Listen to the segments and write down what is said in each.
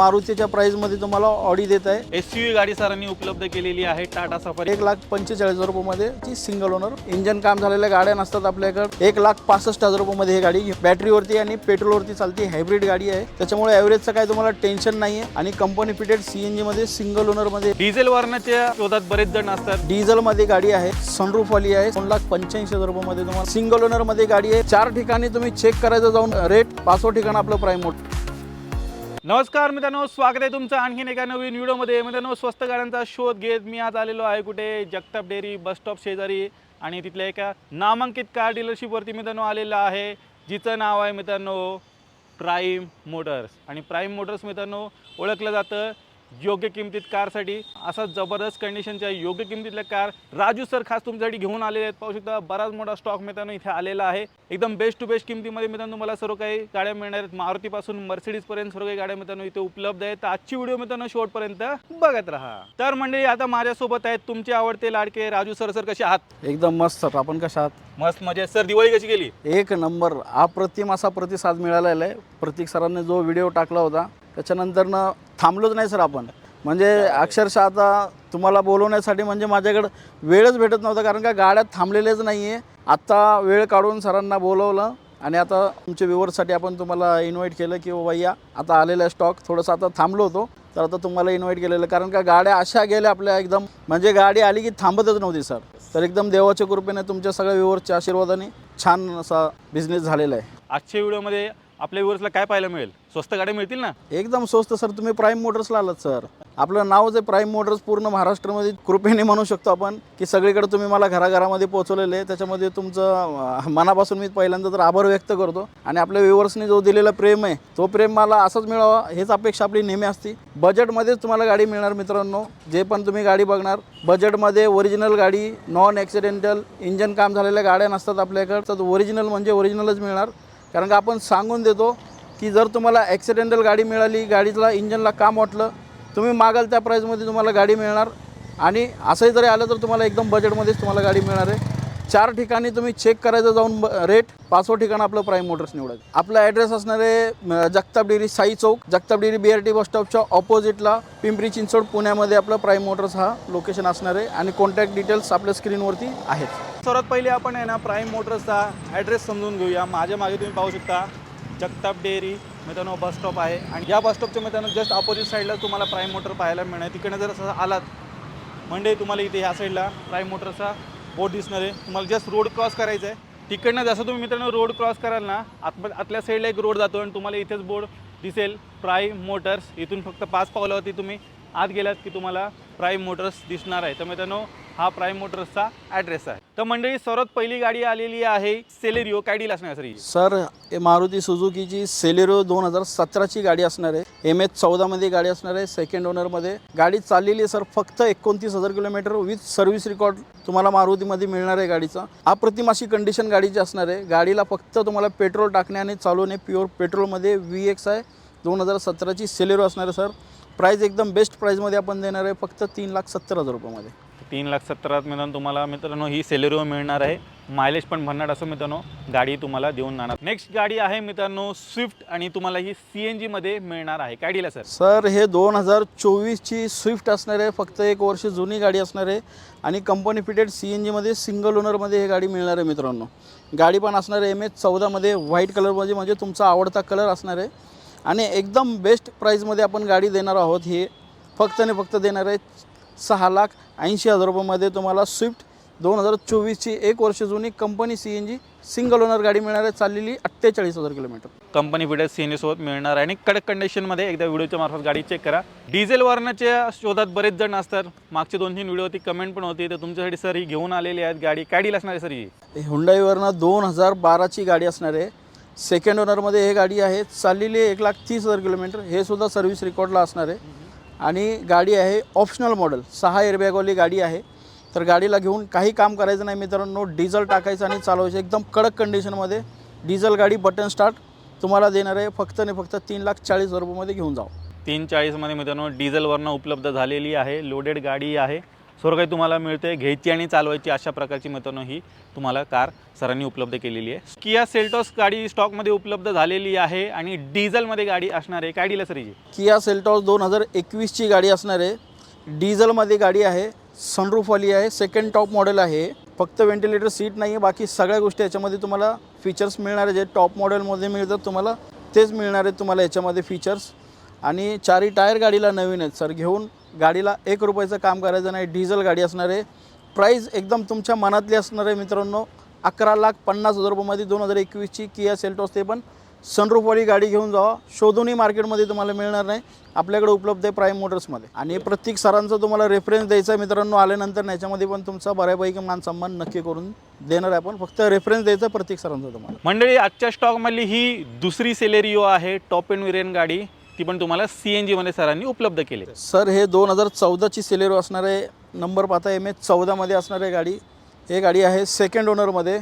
मारुतीच्या प्राइसमध्ये तुम्हाला ऑडी देत आहे. एस यू गाडी सरांनी उपलब्ध केलेली आहे टाटा सफारी एक लाख पंचेचाळीस हजार रुपयामध्ये ची सिंगल ओनर इंजन काम झालेल्या गाड्या नसतात आपल्याकडे. एक लाख पासष्ट हजार रुपयामध्ये ही गाडी बॅटरीवरती आणि पेट्रोलवरती चालती हायब्रिड गाडी आहे. त्याच्यामुळे ॲव्हरेजचं काय तुम्हाला टेन्शन नाही आहे आणि कंपनी फिटेड सीएनजी मध्ये सिंगल ओनरमध्ये डिझेल वाहनाच्या शोधात बरेच जण असतात. डिझेल मध्ये गाडी आहे. सनरूफ वाली आहे. दोन लाख पंच्याऐंशी हजार रुपयामध्ये तुम्हाला सिंगल ओनरमध्ये गाडी आहे. चार ठिकाणी तुम्ही चेक करायचं जाऊन रेट पाचवं ठिकाण आपलं प्राईम मोड नमस्कार मित्रांनो स्वागत आहे तुमचं आणखीन एका नवीन व्हिडिओमध्ये. मित्रांनो स्वस्त गाड्यांचा शोध घेत मी आज आलेलो आहे कुठे? जगताप डेअरी बस स्टॉप शेजारी आणि तिथल्या एका नामांकित कार डीलरशिपवरती मित्रांनो आलेलं आहे जिचं नाव आहे मित्रांनो प्राईम मोटर्स. आणि प्राईम मोटर्स मित्रांनो ओळखलं जातं योग्य किमतीत कारसाठी. असा जबरदस्त कंडिशनच्या योग्य किमतीतल्या कार राजू सर खास तुमच्यासाठी घेऊन आलेले आहेत. पाहू शकता बराच मोठा स्टॉक मित्रांनो इथे आलेला आहे. एकदम बेस्ट टू बेस्ट किमतीमध्ये मित्रांनो तुम्हाला सर्व काही गाड्या मिळणार आहेत. मारुतीपासून मर्सिडीजपर्यंत सर्व काही गाड्या मित्रांनो इथे उपलब्ध आहेत. तर आजची व्हिडिओ मित्रांनो शेवटपर्यंत बघत राहा. तर मंडळी आता माझ्यासोबत आहेत तुमचे आवडते लाडके राजू सर सर कसे आहात? एकदम मस्त. सर आपण कशा आहात? मस्त मजा सर दिवाळी कशी गेली? एक नंबर. अप्रतिम असा प्रतिसाद मिळालेला आहे. प्रतीक सरांनी जो व्हिडिओ टाकला होता त्याच्यानंतरनं थांबलोच नाही सर आपण. म्हणजे अक्षरशः आता तुम्हाला बोलवण्यासाठी म्हणजे माझ्याकडं वेळच भेटत नव्हता कारण का गाड्यात थांबलेलेच नाही आहे आत्ता वेळ काढून सरांना बोलवलं आणि आता तुमच्या व्ह्युअर्ससाठी आपण तुम्हाला इन्व्हाइट केलं की बाबा या आता आलेला स्टॉक थोडंसं आता थांबलो होतो तर आता तुम्हाला इन्व्हाइट केलेलं कारण का गाड्या अशा गेल्या आपल्या एकदम म्हणजे गाडी आली की थांबतच नव्हती सर. तर एकदम देवाच्या कृपेने तुमच्या सगळ्या व्ह्युअर्सच्या आशीर्वादाने छान असा बिझनेस झालेला आहे. आजच्या व्हिडिओमध्ये आपल्या व्यूअर्सला काय पाहायला मिळेल? स्वस्त गाड्या मिळतील ना? एकदम स्वस्त सर. तुम्ही प्राईम मोटर्सला आलात सर. आपलं नाव जे प्राईम मोटर्स पूर्ण महाराष्ट्रामध्ये कृपेने म्हणू शकतो आपण की सगळीकडे तुम्ही मला घराघरामध्ये पोहोचवलेले आहे. त्याच्यामध्ये तुमचं मनापासून मी पहिल्यांदा तर आभार व्यक्त करतो. आणि आपल्या व्ह्युअर्सने जो दिलेला प्रेम आहे तो प्रेम मला असंच मिळावा हेच अपेक्षा आपली नेहमी असते. बजेटमध्येच तुम्हाला गाडी मिळणार मित्रांनो. जे पण तुम्ही गाडी बघणार बजेटमध्ये ओरिजिनल गाडी नॉन ॲक्सिडेंटल इंजन काम झालेल्या गाड्या नसतात आपल्याकडे. तर ओरिजिनल म्हणजे ओरिजिनलच मिळणार. कारण का आपण सांगून देतो की जर तुम्हाला ॲक्सिडेंटल गाडी मिळाली गाडीला इंजनला काम वाटलं तुम्ही मागाल त्या प्राईजमध्ये तुम्हाला गाडी मिळणार. आणि असंही जरी आलं तर तुम्हाला एकदम बजेटमध्येच तुम्हाला गाडी मिळणार आहे. चार ठिकाणी तुम्ही चेक करायचं जाऊन ब- रेट पाचवं ठिकाण आपलं प्राईम मोटर्स निवडायचं. आपला ॲड्रेस असणारे Jagtap dairy Sai Chowk Jagtap dairy B R T bus स्टॉपच्या ऑपोजिटला पिंपरी चिंचवड पुण्यामध्ये आपलं प्राईम मोटर्स हा लोकेशन असणार आहे आणि कॉन्टॅक्ट डिटेल्स आपल्या स्क्रीनवरती आहेत. सर्वात पहिले आपण आहे ना प्राईम मोटर्सचा ॲड्रेस समजून घेऊया. माझ्या मागे तुम्ही पाहू शकता जगताप डेअरी मित्रांनो बस स्टॉप आहे. आणि या बस स्टॉपच्या मित्रांनो जस्ट ऑपोजिट साईडला तुम्हाला प्राईम मोटर पाहायला मिळणार तिकडे जर असं आलात म्हणजे तुम्हाला इथे ह्या साईडला प्राईम मोटरचा बोट दिसणार आहे. तुम्हाला जस्ट रोड क्रॉस करायचं आहे. तिकडनं जसं तुम्ही मित्रांनो रोड क्रॉस कराल ना आत आतल्या साईडला एक रोड जातो आणि तुम्हाला इथेच बोर्ड दिसेल. प्राईम मोटर्स इथून फक्त पाच पावलावरती तुम्ही आत गेलात की तुम्हाला प्राईम मोटर्स दिसणार आहे. तर मित्रांनो हा प्राईम मोटर्सचा ॲड्रेस आहे. तर मंडळी सर्वात पहिली गाडी आलेली आहे सेलेरिओ. काय डील असणार सर ही? सर हे मारुती सुझुकीची सेलेरो दोन हजार सतराची गाडी असणार आहे. एम एच चौदामध्ये गाडी असणार आहे सेकंड ओनरमध्ये गाडी चाललेली आहे सर फक्त एकोणतीस हजार किलोमीटर विथ सर्व्हिस रेकॉर्ड तुम्हाला मारुतीमध्ये मिळणार आहे गाडीचा. अप्रतिम अशी कंडिशन गाडीची असणार आहे. गाडीला फक्त तुम्हाला पेट्रोल टाकणे आणि चालवणे प्युअर पेट्रोलमध्ये व्ही एक्स आहे दोन हजार सतराची सेलेरो असणार आहे सर. प्राईज एकदम बेस्ट प्राईजमध्ये आपण देणार आहे फक्त तीन लाख सत्तर हजार रुपयामध्ये. तीन लाख सत्तरात मित्रांनो तुम्हाला मित्रांनो ही सेलेरिओ मिळणार आहे. मायलेज पण भन्नाट असं मित्रांनो गाडी तुम्हाला देऊन जाणार. नेक्स्ट गाडी आहे मित्रांनो स्विफ्ट आणि तुम्हाला ही सी एन जीमध्ये मिळणार आहे. काय डिला सर सर हे दोन हजार चोवीसची स्विफ्ट असणार आहे. फक्त एक वर्ष जुनी गाडी असणार आहे. आणि कंपनी फिटेड सी एन जीमध्ये सिंगल ओनरमध्ये ही गाडी मिळणार आहे मित्रांनो. गाडी पण असणार आहे एम एच चौदामध्ये व्हाईट कलरमध्ये म्हणजे तुमचा आवडता कलर असणार आहे. आणि एकदम बेस्ट प्राईजमध्ये आपण गाडी देणार आहोत. ही फक्त आणि फक्त देणार आहे सहा लाख ऐंशी हजार रुपयामध्ये तुम्हाला स्विफ्ट दोन हजार चोवीसची एक वर्ष जुनी company C N G single owner गाडी मिळणार आहे. चाललेली अठ्ठेचाळीस हजार kilometre. Company fitted C N सोबत मिळणार आहे. आणि कडक कंडिशनमध्ये एकदा व्हिडिओच्या मार्फत गाडी चेक करा. डिझेल वाहनाच्या शोधात बरेच जण असतात. मागचे दोन तीन व्हिडिओ ती कमेंट पण होती. तर तुमच्यासाठी सर ही घेऊन आलेली आहेत गाडी. काय डील असणार आहे सर ही? हुंडाईवरनं दोन हजार बाराची गाडी असणार आहे. सेकंड ओनरमध्ये हे गाडी आहे. चाललेली एक लाख तीस हजार किलोमीटर. हे सुद्धा सर्व्हिस रेकॉर्डला असणार आहे. आणि गाडी आहे ऑप्शनल मॉडेल सहा एअरबॅगवाली गाडी आहे. तर गाडीला घेऊन काही काम करायचं नाही मित्रांनो. डिझेल टाकायचं आणि चालवायचं. एकदम कडक कंडिशनमध्ये डिझेल गाडी बटन स्टार्ट तुम्हाला देणार आहे. फक्त आणि फक्त तीन लाख चाळीस हजार रुपयामध्ये घेऊन जाऊ. तीन चाळीसमध्ये मित्रांनो डिझेलवरनं उपलब्ध झालेली आहे. लोडेड गाडी आहे. सर्व काही तुम्हाला मिळते घ्यायची आणि चालवायची अशा प्रकारची मित्रांनो ही तुम्हाला कार सरांनी उपलब्ध केलेली आहे. किया सेल्टॉस गाडी स्टॉकमध्ये उपलब्ध झालेली आहे आणि डिझेलमध्ये गाडी असणार आहे. काय डील सर किया सेल्टॉस दोन हजार एकवीसची गाडी असणार आहे. डिझेलमध्ये गाडी आहे सनरूफवाली आहे सेकंड टॉप मॉडेल आहे. फक्त व्हेंटिलेटर सीट नाही आहे बाकी सगळ्या गोष्टी याच्यामध्ये तुम्हाला फीचर्स मिळणार आहे जे टॉप मॉडेलमध्ये मिळतात तुम्हाला तेच मिळणार आहेत तुम्हाला याच्यामध्ये फीचर्स आणि चारही टायर गाडीला नवीन आहेत. सर घेऊन गाडीला एक रुपयाचं काम करायचं नाही डिझेल गाडी असणार. आहे प्राईज एकदम तुमच्या मनातली असणार आहे मित्रांनो अकरा लाख पन्नास हजार रुपयामध्ये दोन हजार एकवीसची किया सेल्टॉस ते पण सनरूफवाली गाडी घेऊन जावा. शोधूनही मार्केटमध्ये तुम्हाला मिळणार नाही. आपल्याकडे उपलब्ध आहे प्राईम मोटर्समध्ये आणि प्रत्येक सरांचा तुम्हाला रेफरन्स द्यायचा आहे मित्रांनो आल्यानंतर याच्यामध्ये पण तुमचा बऱ्यापैकी मान सन्मान नक्की करून देणार आहे आपण. फक्त रेफरन्स द्यायचा प्रत्येक सरांचा तुम्हाला. मंडळी आजच्या स्टॉकमधली ही दुसरी सेलेरिओ आहे टॉप एंड विरेन गाडी. ती पण तुम्हाला सी एन जीमध्ये सरांनी उपलब्ध केली. सर हे दोन हजार चौदाची सिलेरो असणारे नंबर पाहता एम एच चौदामध्ये असणार आहे गाडी. हे गाडी आहे सेकंड ओनरमध्ये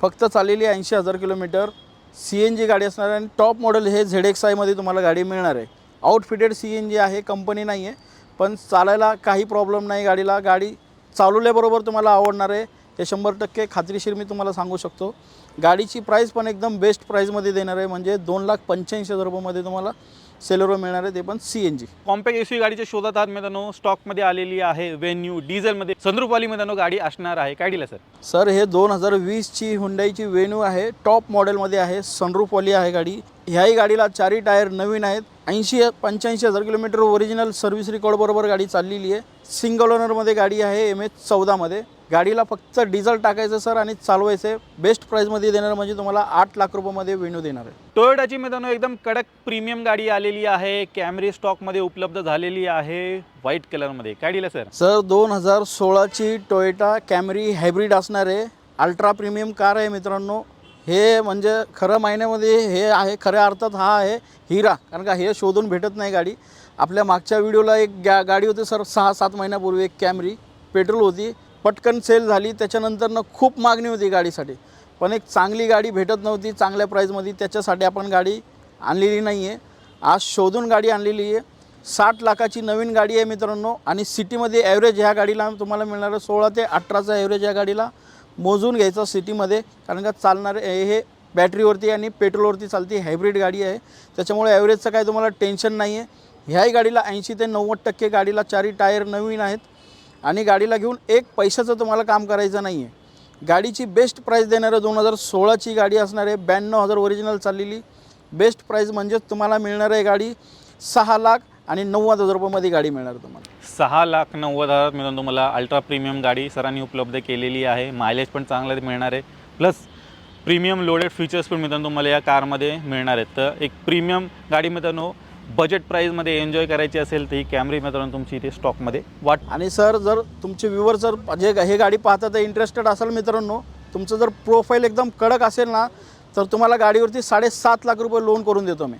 फक्त चाललेली ऐंशी हजार किलोमीटर. सी एन जी गाडी असणार आहे आणि टॉप मॉडेल हे झेड एक्स आयमध्ये तुम्हाला गाडी मिळणार आहे. आउटफिटेड सी एन जी आहे कंपनी नाही आहे पण चालायला काही प्रॉब्लेम नाही गाडीला. गाडी चालवल्याबरोबर तुम्हाला आवडणार आहे. हे शंभर टक्के खात्रीशीर मी तुम्हाला सांगू शकतो. गाडीची प्राईस पण एकदम बेस्ट प्राईजमध्ये देणार आहे. म्हणजे दोन लाख पंच्याऐंशी हजार रुपयामध्ये तुम्हाला सेलेरो मिळणार आहे ते पण C N G compact S गाडीच्या शोधात आहात मित्रांनो. स्टॉकमध्ये आलेली आहे वेन्यू डिझेलमध्ये संद्रुपवाली मित्रांनो गाडी असणार आहे. काय डील सर सर हे दोन हजार वीसची हुंडाईची वेन्यू आहे. टॉप मॉडेलमध्ये आहे. सनरूफवाली आहे गाडी. ह्याही गाडीला चारही टायर नवीन आहेत. ऐंशी पंच्याऐंशी हजार किलोमीटर ओरिजिनल सर्व्हिस रेकॉर्ड बरोबर गाडी चाललेली आहे. सिंगल ओनरमध्ये गाडी आहे एम एच चौदामध्ये गाडीला फक्त डिझेल टाकायचं सर आणि चालवायचं आहे बेस्ट प्राईजमध्ये देणार म्हणजे तुम्हाला आठ लाख रुपयामध्ये वेन्यू देणार आहे. टोयोटाची मित्रांनो एकदम कडक प्रीमियम गाडी आलेली आहे. कॅमरी स्टॉकमध्ये उपलब्ध झालेली आहे. व्हाईट कलरमध्ये काय सर सर दोन हजार सोळाची टोयोटा कॅमरी हायब्रिड असणार आहे. अल्ट्रा प्रीमियम कार आहे मित्रांनो. हे म्हणजे खरं महिन्यामध्ये हे आहे खऱ्या अर्थात हा आहे हिरा. कारण का हे शोधून भेटत नाही गाडी. आपल्या मागच्या व्हिडिओला एक गा गाडी होती सर सहा सात महिन्यापूर्वी एक कॅमरी. पेट्रोल होती. पटकन सेल झाली. त्याच्यानंतरनं खूप मागणी होती गाडीसाठी. पण एक चांगली गाडी भेटत नव्हती चांगल्या प्राईजमध्ये त्याच्यासाठी आपण गाडी आणलेली नाही आहे आज शोधून गाडी आणलेली आहे. साठ लाखाची नवीन गाडी आहे मित्रांनो. आणि सिटीमध्ये ॲव्हरेज ह्या गाडीला तुम्हाला मिळणार आहे सोळा ते अठराचा ॲव्हरेज या गाडीला. मोजून घ्यायचं सिटीमध्ये कारण का चालणारे हे बॅटरीवरती आणि पेट्रोलवरती चालती हायब्रिड गाडी आहे. त्याच्यामुळे ॲव्हरेजचं काय तुम्हाला टेन्शन नाही आहे ह्याही गाडीला ऐंशी ते नव्वद टक्के गाडीला चारही टायर नवीन आहेत आणि गाडीला घेऊन एक पैशाचं तुम्हाला काम करायचं नाही आहे गाडीची बेस्ट प्राईस देणारं दोन हजार सोळाची गाडी असणार आहे ब्याण्णव हजार ओरिजिनल चाललेली. बेस्ट प्राईस म्हणजेच तुम्हाला मिळणार आहे गाडी सहा लाख आणि नव्वद हजार रुपयामध्ये गाडी मिळणार तुम्हाला. सहा लाख नव्वद हजार मिळून तुम्हाला अल्ट्रा प्रीमियम गाडी सरांनी उपलब्ध केलेली आहे. मायलेज पण चांगलं मिळणार आहे. प्लस प्रीमियम लोडेड फीचर्स पण मित्रांनो तुम्हाला या कारमध्ये मिळणार आहेत. तर एक प्रीमियम गाडी मित्रांनो बजेट प्राईजमध्ये एन्जॉय करायची असेल तर ही कॅमरी मित्रांनो तुमची इथे स्टॉकमध्ये वाट आणि सर जर तुमचे व्ह्युअर जर जे हे गाडी पाहता तर इंटरेस्टेड असाल मित्रांनो तुमचं जर प्रोफाईल एकदम कडक असेल ना तर तुम्हाला गाडीवरती साडेसात लाख रुपये लोन करून देतो मी.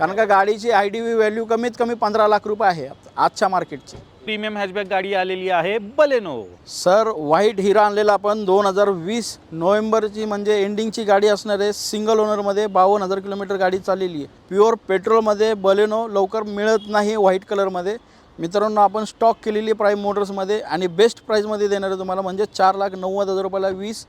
कारण का गाडीची आय डी व्ही व्हॅल्यू कमीत कमी पंधरा लाख रुपये आहे आजच्या मार्केटची प्रीमियम हॅचबॅक गाडी आलेली आहे बलेनो. सर व्हाईट हिरा आणलेला आपण दोन हजार वीस नोव्हेंबरची म्हणजे एंडिंगची गाडी असणार आहे. सिंगल ओनरमध्ये बावन्न हजार किलोमीटर गाडी चाललेली आहे. प्युअर पेट्रोलमध्ये बलेनो लवकर मिळत नाही व्हाईट कलरमध्ये मित्रांनो आपण स्टॉक केलेली प्राईम मोटर्समध्ये आणि बेस्ट प्राईजमध्ये देणार आहे तुम्हाला म्हणजे चार लाख नव्वद हजार रुपयाला वीस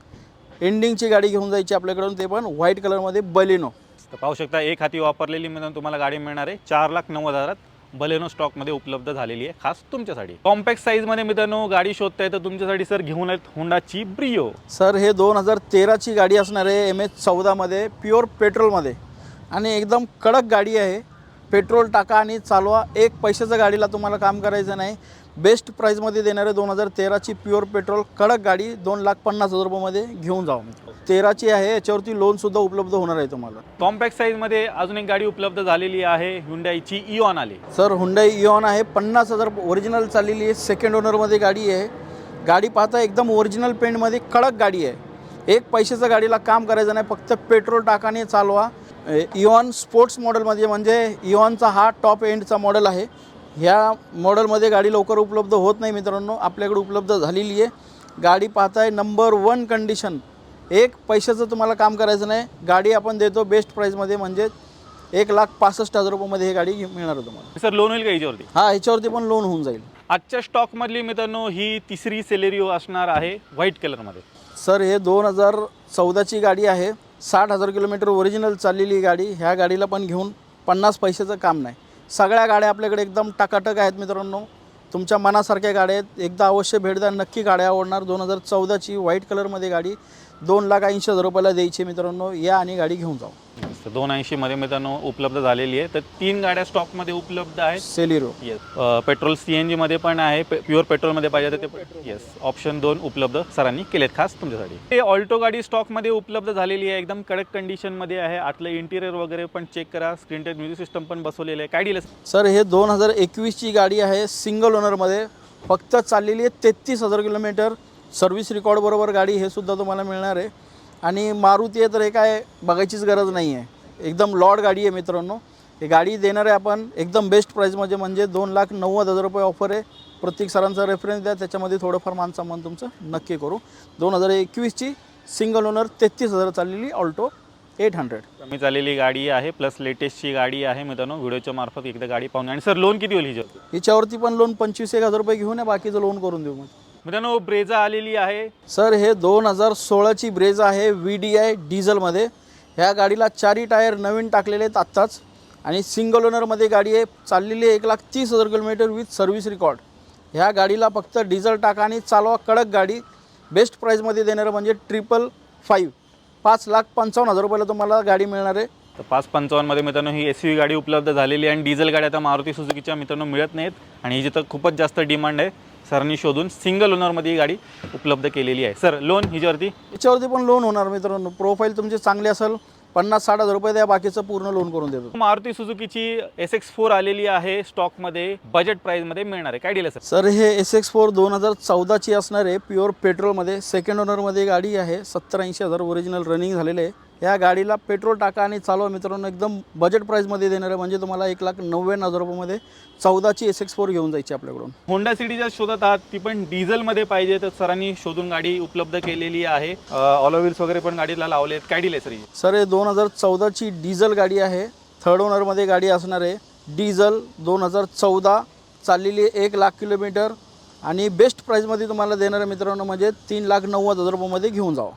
एंडिंगची गाडी घेऊन जायची आपल्याकडून. ते पण व्हाईट कलरमध्ये बलेनो. तर पाहू शकता एक हाती वापरलेली मिळून तुम्हाला गाडी मिळणार आहे. चार लाख नऊ हजारात बलेनो स्टॉकमध्ये उपलब्ध झालेली आहे खास तुमच्यासाठी. कॉम्पॅक्ट साईजमध्ये मित्रांनो गाडी शोधताय तर तुमच्यासाठी सर घेऊन आहेत होंडाची ब्रिओ सर हे दोन हजार तेराची गाडी असणार आहे एम एच चौदामध्ये प्युअर पेट्रोलमध्ये. आणि एकदम कडक गाडी आहे. पेट्रोल टाका आणि चालवा. एक पैशाचं गाडीला तुम्हाला काम करायचं नाही. बेस्ट प्राईजमध्ये देणारे दोन हजार तेराची प्युअर पेट्रोल कडक गाडी दोन लाख पन्नास हजार रुपयामध्ये घेऊन जावा तेराची आहे याच्यावरती लोनसुद्धा उपलब्ध होणार आहे तुम्हाला. कॉम्पॅक्ट साईजमध्ये अजून एक गाडी उपलब्ध झालेली आहे हुंडाईची इऑन आली. सर हुंडाई इऑन आहे पन्नास हजार ओरिजिनल चाललेली आहे. सेकंड ओनरमध्ये गाडी आहे. गाडी पाहता एकदम ओरिजिनल पेंटमध्ये कडक गाडी आहे. एक पैशाचं गाडीला काम करायचं नाही फक्त पेट्रोल टाकाने चालवा. इऑन स्पोर्ट्स मॉडेलमध्ये म्हणजे इऑनचा हा टॉप एंडचा मॉडेल आहे. ह्या मॉडेलमध्ये गाडी लवकर उपलब्ध होत नाही मित्रांनो. आपल्याकडे उपलब्ध झालेली आहे. गाडी पाहताय नंबर वन कंडिशन एक पैशाचं तुम्हाला काम करायचं नाही. गाडी आपण देतो बेस्ट प्राईजमध्ये म्हणजे एक लाख पासष्ट हजार रुपयामध्ये ही गाडी मिळणार तुम्हाला. सर लोन होईल का याच्यावरती? हा ह्याच्यावरती पण लोन होऊन जाईल. आजच्या स्टॉकमधली मित्रांनो ही तिसरी सेलेरिओ असणार आहे व्हाईट कलरमध्ये सर हे दोन हजार चौदाची गाडी आहे. साठ हजार किलोमीटर ओरिजिनल चाललेली गाडी. ह्या गाडीला पण घेऊन पन्नास पैशाचं काम नाही. सगळ्या गाड्या आपल्याकडे एकदम टकाटक आहेत मित्रांनो. तुमच्या मनासारख्या गाड्या आहेत. एकदा अवश्य भेट द्या. नक्की गाड्या आवडणार. दोन हजार चौदाची व्हाईट कलरमध्ये गाडी. दोन लाख ऐंशी हजार रुपयाला द्यायची मित्रांनो या आणि गाडी घेऊन जाऊ. दोन ऐंशीमध्ये मित्रांनो उपलब्ध झालेली आहे. तर तीन गाड्या स्टॉकमध्ये उपलब्ध आहेत. सेलिरो येस पेट्रोल सी एन जीमध्ये पण आहे प्युअर पेट्रोलमध्ये पाहिजे तर ते येस ऑप्शन दोन उपलब्ध सरांनी केलेत खास तुमच्यासाठी. हे ऑल्टो गाडी स्टॉकमध्ये उपलब्ध झालेली आहे. एकदम कडक कंडिशनमध्ये आहे. आतलं इंटिरियर वगैरे पण चेक करा. स्क्रीन टच म्युझिक सिस्टम पण बसवलेलं आहे. काय डील सर हे दोन हजार एकवीसची गाडी आहे. सिंगल ओनरमध्ये फक्त चाललेली आहे तेहतीस हजार किलोमीटर. सर्व्हिस रेकॉर्ड बरोबर गाडी हे सुद्धा तुम्हाला मिळणार आहे. आणि मारुती आहे तर हे काय बघायचीच गरज नाही आहे एकदम लॉड गाडी आहे मित्रांनो. ही गाडी देणार आहे आपण. एकदम बेस्ट प्राईजमध्ये म्हणजे दोन लाख नव्वद हजार रुपये ऑफर आहे. प्रत्येक सरांचा रेफरन्स द्या. त्याच्यामध्ये थोडंफार मानसामान तुमचं नक्की करू. दोन हजार एकवीसची सिंगल ओनर तेहतीस हजार चाललेली ऑल्टो एट हंड्रेड कमी चाललेली गाडी आहे. प्लस लेटेस्टची गाडी आहे मित्रांनो. व्हिडिओच्या मार्फत एकदा गाडी पाहून. आणि सर लोन किती होईल हिच्यावर हिच्यावरती पण लोन पंचवीस एक हजार रुपये घेऊन या. बाकीचं लोन करून देऊ मग. मित्रांनो ब्रेझा आलेली आहे. सर हे दोन हजार सोळाची ब्रेज आहे व्ही डी आय डिझेलमध्ये. ह्या गाडीला चारही टायर नवीन टाकलेले आहेत आत्ताच. आणि सिंगल ओनरमध्ये गाडी आहे चाललेली आहे एक लाख तीस हजार किलोमीटर विथ सर्व्हिस रेकॉर्ड. ह्या गाडीला फक्त डिझेल टाका आणि चालवा कडक गाडी. बेस्ट प्राईजमध्ये देणारं म्हणजे ट्रिपल फाईव्ह. पाच लाख पंचावन्न हजार रुपयाला तुम्हाला गाडी मिळणार आहे. तर पाच पंचावन्नमध्ये मित्रांनो ही एस गाडी उपलब्ध झालेली आहे आणि डिझेल गाड्या आता मारुती सुझुकीच्या मित्रांनो मिळत नाहीत. आणि ही जिथं खूपच जास्त डिमांड आहे सरांनी शोधून सिंगल ओनरमध्ये ही गाडी उपलब्ध केलेली आहे. सर लोन हिच्यावरती? याच्यावरती पण लोन होणार मित्रांनो. प्रोफाईल तुमची चांगली असेल पन्नास साठ हजार रुपये द्या बाकीचं पूर्ण लोन करून देतो. मारुती सुझुकीची एस एक्स फोर आलेली आहे स्टॉकमध्ये बजेट प्राईजमध्ये मिळणार आहे. काय डील सर सर हे एस एक्स फोर दोन हजार चौदाची असणार आहे प्युअर पेट्रोलमध्ये सेकंड ओनरमध्ये गाडी आहे सत्तर ऐंशी हजार ओरिजिनल रनिंग झालेले आहे. या गाडीला पेट्रोल टाका आणि चालवा मित्रांनो. एकदम बजेट प्राईजमध्ये देणार आहे म्हणजे तुम्हाला एक लाख नव्याण्णव हजार रुपयामध्ये चौदाची एस एक्स फोर घेऊन जायची आपल्याकडून. होंडा सिटीच्या शोधात आहात ती पण डिझेलमध्ये पाहिजे. तर सरांनी शोधून गाडी उपलब्ध केलेली आहे. ऑलो व्हील्स वगैरे पण गाडीला लावले आहेत काय डील सर ही? सर हे दोन हजार चौदाची डिझेल गाडी आहे. थर्ड ओनरमध्ये गाडी असणार आहे. डिझेल दोन हजार चौदा चाललेली एक लाख किलोमीटर. आणि बेस्ट प्राईजमध्ये तुम्हाला देणार आहे मित्रांनो म्हणजे तीन लाख नव्वद हजार रुपयामध्ये घेऊन जावं.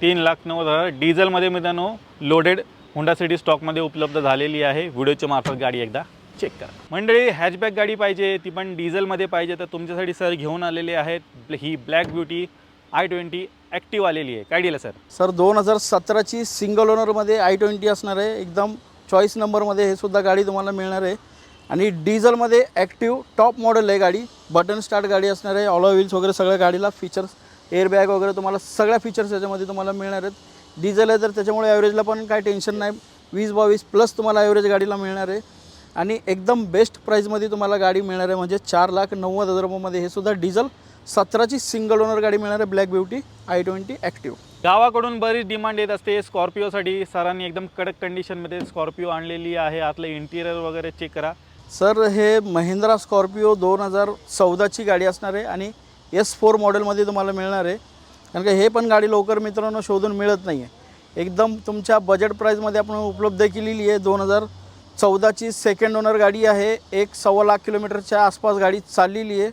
तीन लाख नव्वद हजार. डिझेलमध्ये मित्रांनो लोडेड होंडा सिटी स्टॉकमध्ये उपलब्ध झालेली आहे. व्हिडिओच्या मार्फत गाडी एकदा चेक करा. मंडळी हॅचबॅक गाडी पाहिजे ती पण डिझेलमध्ये पाहिजे. तर तुमच्यासाठी सर घेऊन आलेले आहेत. ही black beauty I twenty active आलेली आहे. काय डील सर? सर दोन हजार सतराची सिंगल ओनरमध्ये आय ट्वेंटी असणार आहे. एकदम चॉईस नंबरमध्ये हे सुद्धा गाडी तुम्हाला मिळणार आहे. आणि डिझेलमध्ये ॲक्टिव्ह टॉप मॉडेल आहे गाडी. बटन स्टार्ट गाडी असणार आहे. ऑलो व्हील्स वगैरे सगळ्या गाडीला फीचर्स एअरबॅग वगैरे तुम्हाला सगळ्या फीचर्स याच्यामध्ये तुम्हाला मिळणार आहेत. डिझेल आहे तर त्याच्यामुळे ॲव्हरेजला पण काय टेन्शन नाही. वीस बावीस प्लस तुम्हाला ॲव्हरेज गाडीला मिळणार आहे. आणि एकदम बेस्ट प्राईजमध्ये तुम्हाला गाडी मिळणार आहे. म्हणजे चार लाख नव्वद हजार रुपयामध्ये हे सुद्धा डिझेल सतराची सिंगल ओनर गाडी मिळणार आहे. Black beauty I twenty active गावाकडून बरीच डिमांड येत असते. स्कॉर्पिओसाठी सरांनी एकदम कडक कंडिशनमध्ये स्कॉर्पिओ आणलेली आहे. आतलं इंटिरियर वगैरे चेक करा. सर हे महिंद्रा स्कॉर्पिओ दोन हजार चौदाची गाडी असणार आहे. आणि एस फोर मॉडेलमध्ये तुम्हाला मिळणार आहे. कारण का हे पण गाडी लवकर मित्रांनो शोधून मिळत नाही आहे एकदम तुमच्या बजेट प्राईजमध्ये आपण उपलब्ध केलेली आहे. दोन हजार चौदाची सेकंड ओनर गाडी आहे. एक सव्वा लाख किलोमीटरच्या आसपास गाडी चाललेली आहे.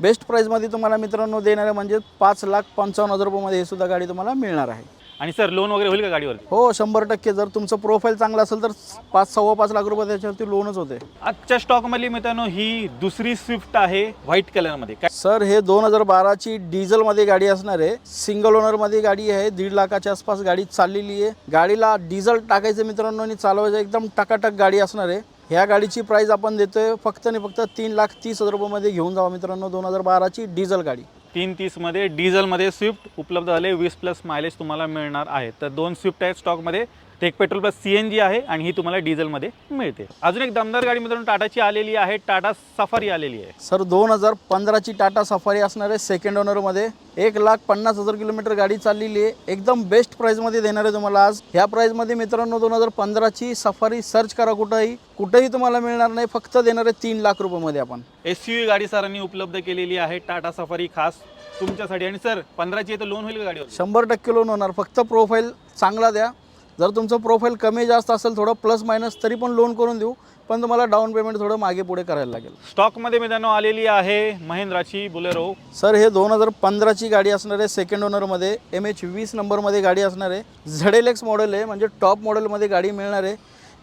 बेस्ट प्राईजमध्ये तुम्हाला मित्रांनो देणार आहे म्हणजे पाच लाख पंचावन्न हजार रुपयामध्ये हे सुद्धा गाडी तुम्हाला मिळणार आहे. आणि सर लोन वगैरे होईल का गाडीवरती? हो शंभर टक्के. जर तुमचं प्रोफाईल चांगलं असेल तर पाच सव्वा पाच लाख रुपये त्याच्यावरती लोनच होते. आजच्या स्टॉकमधली मित्रांनो ही दुसरी स्विफ्ट आहे व्हाईट कलरमध्ये काय सर हे दोन हजार बाराची डिझेलमध्ये गाडी असणार आहे. सिंगल ओनरमध्ये गाडी आहे. दीड लाखाच्या आसपास गाडी चाललेली आहे. गाडीला डिझेल टाकायचं मित्रांनो आणि चालवायचं एकदम टकाटक गाडी असणार आहे. ह्या गाडीची प्राईस आपण देतोय फक्त आणि फक्त तीन लाख तीस हजार रुपयामध्ये घेऊन जावा मित्रांनो. दोन हजार बाराची डिझेल गाडी. तीन तीसमध्ये डिझेलमध्ये स्विफ्ट उपलब्ध झाले वीस प्लस मायलेज तुम्हाला मिळणार आहे. तर दोन स्विफ्ट आहेत स्टॉकमध्ये ते एक petrol plus C N G आहे आणि ही तुम्हाला डिझेलमध्ये मिळते. अजून एक दमदार गाडी मित्रांनो टाटाची आलेली आहे. टाटा सफारी आलेली आहे. सर दोन हजार पंधराची टाटा सफारी असणार आहे सेकंड ओनरमध्ये एक लाख पन्नास हजार किलोमीटर गाडी चाललेली आहे. एकदम बेस्ट प्राईजमध्ये देणार आहे तुम्हाला आज. ह्या प्राईजमध्ये मित्रांनो दोन हजार पंधराची सफारी सर्च करा कुठंही. कुठंही तुम्हाला मिळणार नाही. फक्त देणार आहे तीन लाख रुपयामध्ये आपण. एस यू गाडी सरांनी उपलब्ध केलेली आहे. टाटा सफारी खास तुमच्यासाठी. आणि सर पंधराची तर लोन होईल का गाडीवर? शंभर टक्के लोन होणार. फक्त प्रोफाईल चांगला द्या. जर तुमचं प्रोफाईल कमी जास्त असेल थोडं प्लस मायनस तरी पण लोन करून देऊ पण तुम्हाला डाऊन पेमेंट थोडं मागे पुढे करायला लागेल. स्टॉकमध्ये मित्रांनो आलेली आहे महिंद्राची बुलेरो. सर हे दोन हजार पंधराची गाडी असणार आहे सेकंड ओनरमध्ये एम एच वीस नंबरमध्ये गाडी असणार आहे. झेडेल एक्स मॉडेल आहे म्हणजे टॉप मॉडेलमध्ये गाडी मिळणार आहे.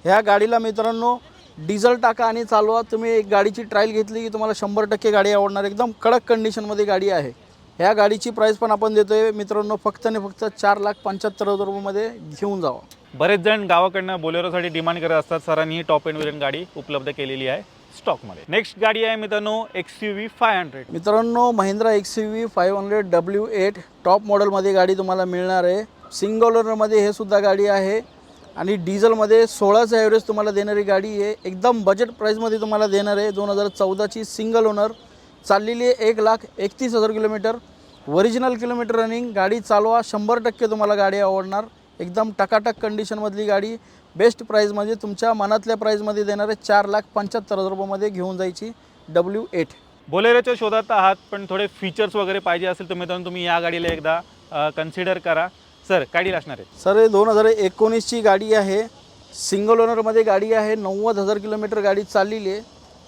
ह्या गाडीला मित्रांनो डिझेल टाका आणि चालवा. तुम्ही एक गाडीची ट्रायल घेतली की तुम्हाला शंभर टक्के गाडी आवडणार. एकदम कडक कंडिशनमध्ये गाडी आहे. ह्या गाडीची प्राईस पण आपण देतोय. मित्रांनो फक्त आणि फक्त चार लाख पंच्याहत्तर हजार रुपयामध्ये घेऊन जावा. बरेच जण गावाकडनं बोलेरोसाठी डिमांड करत असतात. सरांनी टॉप एंड वेरियंट गाडी उपलब्ध केलेली आहे स्टॉकमध्ये नेक्स्ट गाडी आहे मित्रांनो X U V five hundred मित्रांनो Mahindra X U V five hundred W eight top मॉडेलमध्ये गाडी तुम्हाला मिळणार आहे. सिंगल ओनरमध्ये हे सुद्धा गाडी आहे. आणि डिझेलमध्ये सोळाचं ॲव्हरेज तुम्हाला देणारी गाडी आहे. एकदम बजेट प्राईसमध्ये तुम्हाला देणार आहे. दोन हजार चौदाची सिंगल ओनर चाललेली आहे एक लाख एकतीस हजार किलोमीटर. ओरिजिनल किलोमीटर रनिंग गाडी चालवा शंभर टक्के तुम्हाला गाडी आवडणार. एकदम टकाटक कंडिशनमधली गाडी. बेस्ट प्राईजमध्ये तुमच्या मनातल्या प्राईजमध्ये देणार चार लाख पंच्याहत्तर हजार रुपयामध्ये घेऊन जायची डब्ल्यू एट बोलेरोच्या शोधात आहात पण थोडे फीचर्स वगैरे पाहिजे असेल तर मित्रांनो तुम्ही या गाडीला एकदा कन्सिडर करा. सर डील असणार आहे? सर हे दोन हजार एकोणीसची गाडी आहे. सिंगल ओनरमध्ये गाडी आहे. नव्वद हजार किलोमीटर गाडी चाललेली आहे.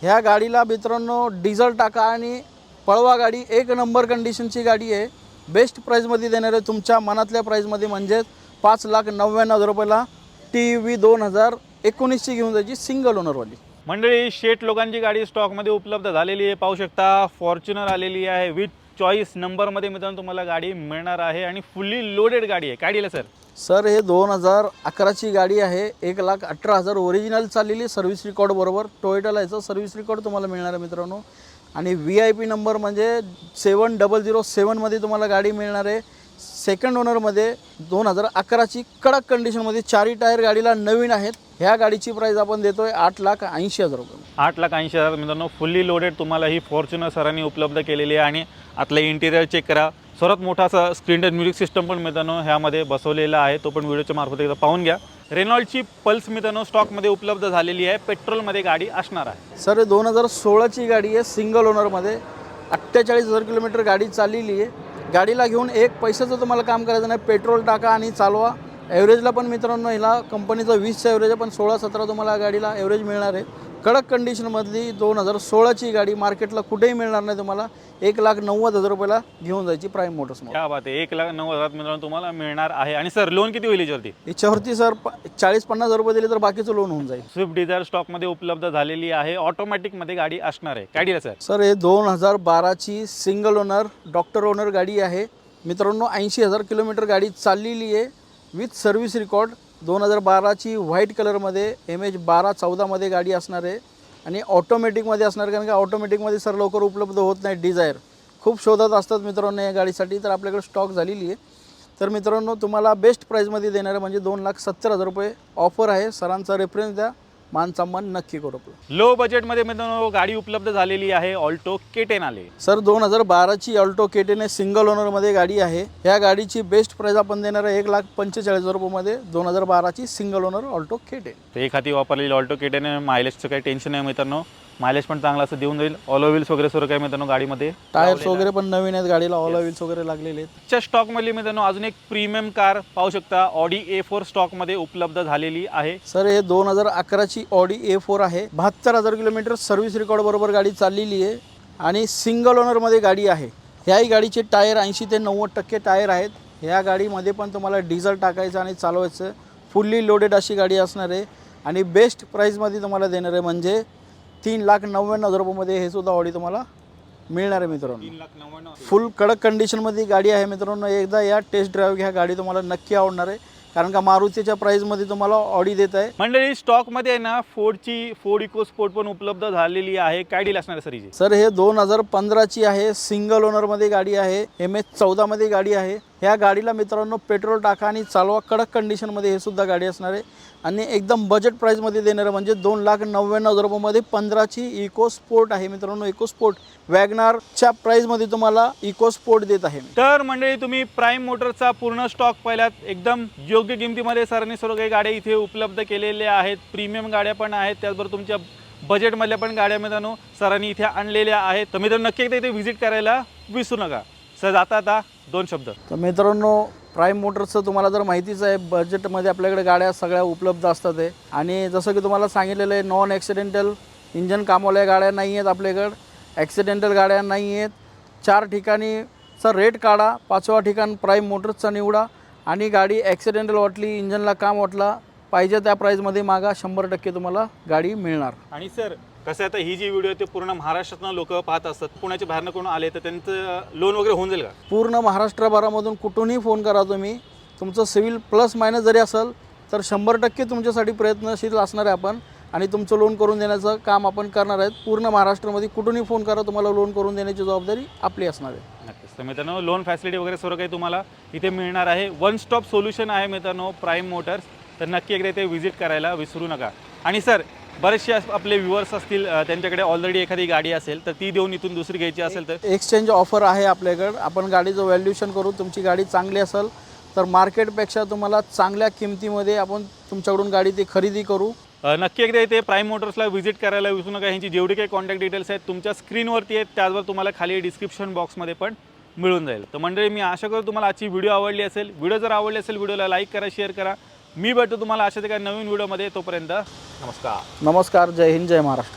ह्या गाडीला मित्रांनो डिझेल टाका आणि पळवा गाडी. एक नंबर कंडिशनची गाडी आहे. बेस्ट प्राईजमध्ये देणार आहे तुमच्या मनातल्या प्राईजमध्ये म्हणजेच पाच लाख नव्याण्णव हजार रुपयाला टी व्ही दोन हजार एकोणीसची घेऊन जायची सिंगल ओनरवाली मंडळी शेट लोकांची गाडी स्टॉकमध्ये उपलब्ध झालेली आहे. पाहू शकता फॉर्च्युनर आलेली आहे. विथ चॉईस नंबरमध्ये मित्रांनो तुम्हाला गाडी मिळणार आहे. आणि फुल्ली लोडेड गाडी आहे. काय दिलं सर सर हे दोन हजार अकराची गाडी आहे. एक लाख अठरा हजार ओरिजिनल चाललेली सर्व्हिस रिकॉर्ड बरोबर. टोयोटाला याचं सर्व्हिस रेकॉर्ड तुम्हाला मिळणार आहे मित्रांनो. आणि व्ही आय पी नंबर म्हणजे सेवन डबल झिरो सेवनमध्ये तुम्हाला गाडी मिळणार आहे. सेकंड ओनरमध्ये दोन हजार अकराची कडक कंडिशनमध्ये चारही टायर गाडीला नवीन आहेत. ह्या गाडीची प्राईस आपण देतोय आठ लाख ऐंशी हजार रुपये. आठ लाख ऐंशी हजार मित्रांनो. फुल्ली लोडेड तुम्हाला ही फॉर्च्युनर सरांनी उपलब्ध केलेली आहे. आणि आतलं इंटिरियर चेक करा. सर्वात मोठा असा स्क्रीन टच म्युझिक सिस्टम पण मित्रांनो ह्यामध्ये बसवलेला आहे. तो पण व्हिडिओच्या मार्फत एकदा पाहून घ्या. रेनॉल्डची पल्स मित्रांनो स्टॉकमध्ये उपलब्ध झालेली आहे. पेट्रोलमध्ये गाडी असणार आहे. सर दोन हजार सोळाची गाडी आहे सिंगल ओनरमध्ये अठ्ठेचाळीस हजार किलोमीटर गाडी चाललेली आहे. गाडीला घेऊन एक पैशाचं तुम्हाला काम करायचं नाही. पेट्रोल टाका आणि चालवा. ॲव्हरेजला पण मित्रांनो ह्याला कंपनीचं वीसचा ॲव्हरेज आहे पण सोळा सतरा तुम्हाला गाडीला ॲव्हरेज मिळणार आहे. कडक कंडिशनमधली दोन हजार सोळाची गाडी मार्केटला कुठेही मिळणार नाही. तुम्हाला एक लाख नव्वद हजार रुपयाला घेऊन जायची प्राईम मोटर्समध्ये क्या बात आहे. एक लाख नऊ हजारात मित्रांनो तुम्हाला मिळणार आहे. आणि सर लोन किती होईल याच्यावरती? याच्यावरती सर चाळीस पन्नास हजार रुपये दिले तर बाकीचं लोन होऊन जाईल. स्विफ्ट डिझायर स्टॉकमध्ये उपलब्ध झालेली आहे. ऑटोमॅटिकमध्ये गाडी असणार आहे. काय डील आहे सर? सर हे दोन हजार बाराची सिंगल ओनर डॉक्टर ओनर गाडी आहे. मित्रांनो ऐंशी हजार किलोमीटर गाडी चाललेली आहे. विथ सर्व्हिस रेकॉर्ड दोन हजार बाराची व्हाईट कलरमध्ये एम एच बारा चौदामध्ये गाडी असणार आहे. आणि ऑटोमॅटिकमध्ये असणार कारण का ऑटोमॅटिकमध्ये सर लवकर उपलब्ध होत नाही डिझायर. खूप शोधात असतात मित्रांनो या गाडीसाठी तर आपल्याकडे स्टॉक झालेली आहे. तर मित्रांनो तुम्हाला बेस्ट प्राईजमध्ये देणार आहे म्हणजे दोन लाख सत्तर हजार रुपये ऑफर आहे. सरांचा रेफरन्स द्या. मान सन्मान नक्की करू आपलं. लो बजेटमध्ये मित्रांनो गाडी उपलब्ध झालेली आहे ऑल्टो के टेन आले. सर दोन हजार बाराची ऑल्टो केटेने सिंगल ओनरमध्ये गाडी आहे. ह्या गाडीची बेस्ट प्राईज आपण देणार आहे एक लाख पंचेचाळीस हजार रुपयामध्ये दोन हजार बाराची single owner Alto K ten तर एक हाती वापरलेली ऑल्टो के टेन मायलेजचं काही टेन्शन नाही मित्रांनो. मायलेज पण चांगलं असं देऊन जाईल. ऑलो व्हील्स वगैरे सर्व काही मित्रांनो गाडीमध्ये. टायर्स वगैरे पण नवीन आहेत गाडीला. ऑल व्हील्स वगैरे लागलेले आहेत. च्या स्टॉकमधली मित्रांनो अजून एक प्रीमियम कार पाहू शकता. ऑडी ए फोर स्टॉकमध्ये उपलब्ध झालेली आहे. सर हे दोन हजार अकराची ऑडी ए फोर आहे. बहात्तर हजार किलोमीटर सर्व्हिस रेकॉर्ड बरोबर गाडी चाललेली आहे. आणि सिंगल ओनरमध्ये गाडी आहे. ह्याही गाडीचे टायर ऐंशी ते नव्वद टक्के टायर आहेत. ह्या गाडीमध्ये पण तुम्हाला डिझेल टाकायचं आणि चालवायचं. फुल्ली लोडेड अशी गाडी असणार आहे. आणि बेस्ट प्राईजमध्ये तुम्हाला देणार आहे म्हणजे तीन लाख नव्याण्णव हजार रुपयामध्ये हे सुद्धा ऑडी तुम्हाला मिळणार आहे मित्रांनो. फुल कडक कंडिशनमध्ये गाडी आहे मित्रांनो. एकदा या टेस्ट ड्राईव्ह घ्या गाडी तुम्हाला नक्की आवडणार आहे. कारण का मारुतीच्या प्राईजमध्ये तुम्हाला ऑडी देत आहे. मंडळी स्टॉकमध्ये आहे ना फोर्डची फोर्ड इको स्पोर्ट पण उपलब्ध झालेली आहे. काय डील असणार आहे सरीची सर हे दोन हजार पंधराची आहे. सिंगल ओनरमध्ये गाडी आहे. एम एच चौदामध्ये गाडी आहे. ह्या गाडीला मित्रांनो पेट्रोल टाका आणि चालवा कडक कंडिशनमध्ये हे सुद्धा गाडी असणार आहे. आणि एकदम बजेट प्राईजमध्ये देणारं म्हणजे दोन लाख नव्याण्णव हजार रुपयामध्ये पंधराची इको स्पोर्ट आहे मित्रांनो. इको स्पोर्ट वॅगनारच्या प्राईजमध्ये तुम्हाला इको स्पोर्ट देत आहे. तर मंडळी तुम्ही प्राईम मोटरचा पूर्ण स्टॉक पहिल्यात एकदम योग्य किमतीमध्ये सरांनी सर्व काही गाड्या इथे उपलब्ध केलेल्या आहेत. प्रीमियम गाड्या पण आहेत. त्याचबरोबर तुमच्या बजेटमधल्या पण गाड्या मित्रांनो सरांनी इथे आणलेल्या आहेत. तर मित्रांनो नक्की एकदा इथे व्हिजिट करायला विसरू नका. सर जाता आता दोन शब्द. तर मित्रांनो प्राईम मोटर्सचं तुम्हाला जर माहितीच आहे बजेटमध्ये आपल्याकडे गाड्या सगळ्या उपलब्ध असतात आहे आणि जसं की तुम्हाला सांगितलेलं आहे नॉन ॲक्सिडेंटल इंजन कामवाल्या गाड्या नाही आहेत आपल्याकडं. ॲक्सिडेंटल गाड्या नाही आहेत. चार ठिकाणीचा रेट काढा पाचवा ठिकाण प्राईम मोटर्सचा निवडा. आणि गाडी ॲक्सिडेंटल वाटली इंजनला काम वाटला पाहिजे त्या प्राईजमध्ये मागा शंभर टक्के तुम्हाला गाडी मिळणार. आणि सर कसं आहे आता ही जी व्हिडिओ ते पूर्ण महाराष्ट्रातनं लोक पाहत असतात. पुण्याच्या बाहेरनं कोण आले तर त्यांचं लोन वगैरे होऊन जाईल का? पूर्ण महाराष्ट्रभरामधून कुठूनही फोन करा तुम्ही. तुमचं सिव्हिल प्लस मायनस जरी असेल तर शंभर टक्के तुमच्यासाठी प्रयत्नशील असणार आहे आपण. आणि तुमचं लोन करून देण्याचं काम आपण करणार आहेत. पूर्ण महाराष्ट्रामध्ये कुठूनही फोन करा तुम्हाला लोन करून देण्याची जबाबदारी आपली असणार आहे. नक्कीच. तर मित्रांनो लोन फॅसिलिटी वगैरे सर्व काही तुम्हाला इथे मिळणार आहे. वन स्टॉप सोल्युशन आहे मित्रांनो प्राईम मोटर्स तर नक्की एकदा इथे व्हिजिट करायला विसरू नका. आणि सर बरेचसे आपले व्ह्युअर्स असतील त्यांच्याकडे ऑलरेडी एखादी गाडी असेल तर ती देऊन इथून दुसरी घ्यायची असेल तर? एक्सचेंज ऑफर आहे आपल्याकडं. आपण गाडीचं व्हॅल्युएशन करू तुमची गाडी चांगली असेल तर मार्केटपेक्षा तुम्हाला चांगल्या किमतीमध्ये आपण तुमच्याकडून गाडी ती खरेदी करू. नक्की एकदा इथे प्राईम मोटर्सला व्हिजिट करायला विसरू नका. ह्यांची जेवढी काही कॉन्टॅक्ट डिटेल्स आहेत तुमच्या स्क्रीनवरती आहेत त्याचबरोबर तुम्हाला खाली डिस्क्रिप्शन बॉक्समध्ये पण मिळून जाईल. तर मंडळी मी आशा करतो तुम्हाला आजची व्हिडिओ आवडली असेल. व्हिडिओ जर आवडली असेल व्हिडिओला लाईक करा शेअर करा. मी भेटतो तुम्हाला असे ते काही नवीन व्हिडिओमध्ये तोपर्यंत नमस्कार. नमस्कार जय हिंद जय महाराष्ट्र.